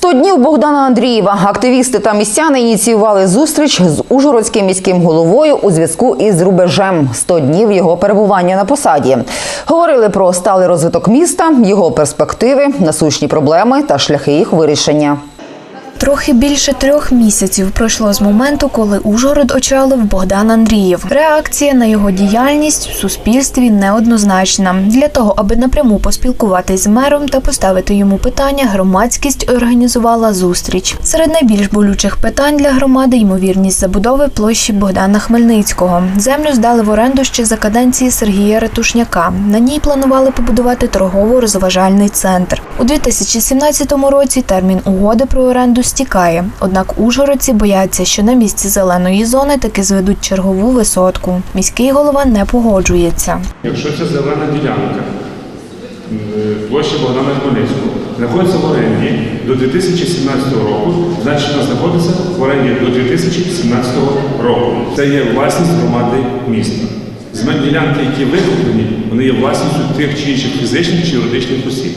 100 днів Богдана Андрієва. Активісти та містяни ініціювали зустріч з ужгородським міським головою у зв'язку із рубежем. 100 днів його перебування на посаді. Говорили про сталий розвиток міста, його перспективи, насущні проблеми та шляхи їх вирішення. Трохи більше трьох місяців пройшло з моменту, коли Ужгород очолив Богдан Андрієв. Реакція на його діяльність в суспільстві неоднозначна. Для того, аби напряму поспілкуватись з мером та поставити йому питання, громадськість організувала зустріч. Серед найбільш болючих питань для громади ймовірність забудови площі Богдана Хмельницького. Землю здали в оренду ще за каденції Сергія Ретушняка. На ній планували побудувати торгово-розважальний центр. У 2017 році термін угоди про оренду стікає. Однак ужгородці бояться, що на місці зеленої зони таки зведуть чергову висотку. Міський голова не погоджується. Якщо це зелена ділянка площі Богдана Хмельницького знаходиться в оренді до 2017 року, значить вона знаходиться в оренді до 2017 року. Це є власність громади міста. Земельні ділянки, які викуплені, вони є власністю тих чи інших фізичних чи юридичних осіб.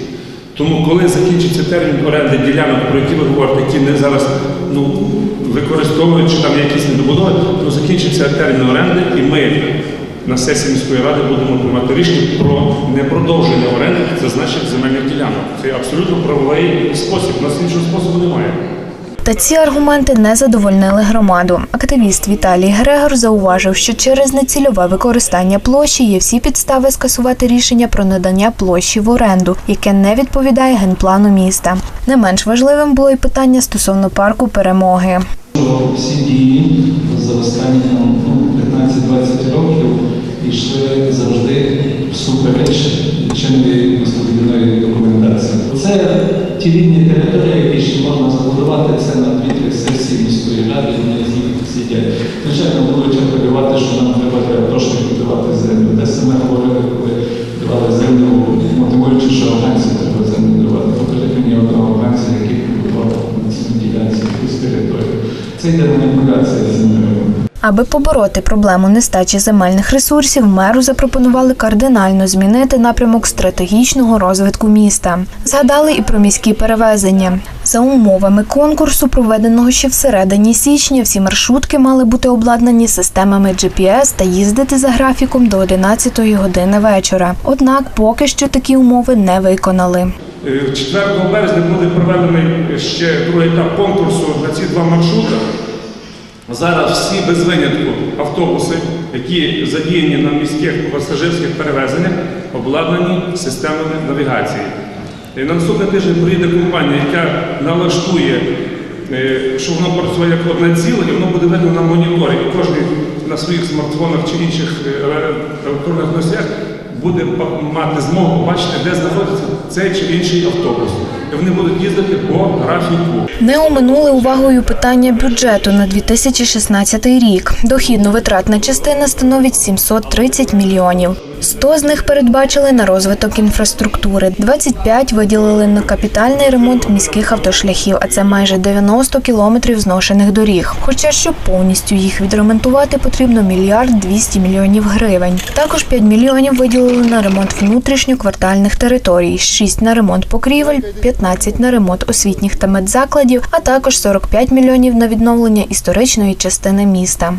Тому, коли закінчиться термін оренди ділянок, про які ви говорите, які не зараз ну, використовують, чи там якісь недобудови, то закінчиться термін оренди, і ми на сесії міської ради будемо приймати рішення про непродовження оренди зазначених земельних ділянок. Це абсолютно правовий спосіб. У нас іншого способу немає. Та ці аргументи не задовольнили громаду. Активіст Віталій Грегор зауважив, що через нецільове використання площі є всі підстави скасувати рішення про надання площі в оренду, яке не відповідає генплану міста. Не менш важливим було й питання стосовно парку перемоги. всі дії за останні там, ну, 15-20 років йшли завжди всупереч чинної містобудівної документації. Це ті рідні території, які ще можна забудувати, це на дві-три сесії міської ради, вони сидять. Звичайно, будуть апелювати, що нам треба трошки будувати землю. Те саме говорили, коли давали землю, мотивуючи, що афганців треба землю давати. Покажіть мені одного афганця, який побудував на цій ділянці якусь територію. Це йде маніпуляція землею. Аби побороти проблему нестачі земельних ресурсів, меру запропонували кардинально змінити напрямок стратегічного розвитку міста. Згадали і про міські перевезення. За умовами конкурсу, проведеного ще всередині січня, всі маршрутки мали бути обладнані системами GPS та їздити за графіком до 11 години вечора. Однак поки що такі умови не виконали. Е, 4 березня буде проведений ще другий етап конкурсу на ці два маршрути. Зараз всі без винятку автобуси, які задіяні на міських пасажирських перевезеннях, обладнані системами навігації. І на наступний тиждень приїде компанія, яка налаштує, е, що воно працює як одне ціле, і воно буде видно на моніторі. І кожен на своїх смартфонах чи інших е, електронних носіях буде мати змогу побачити, де знаходиться цей чи інший автобус. І вони будуть їздити по графіку. Не оминули увагою питання бюджету на 2016 рік. Дохідно-витратна частина становить 730 мільйонів. 100 з них передбачили на розвиток інфраструктури, 25 виділили на капітальний ремонт міських автошляхів, а це майже 90 кілометрів зношених доріг. Хоча щоб повністю їх відремонтувати, потрібно мільярд 200 мільйонів гривень. Також 5 мільйонів виділили на ремонт внутрішньоквартальних територій, 6 на ремонт покрівель, 15 на ремонт освітніх та медзакладів, а також 45 мільйонів на відновлення історичної частини міста.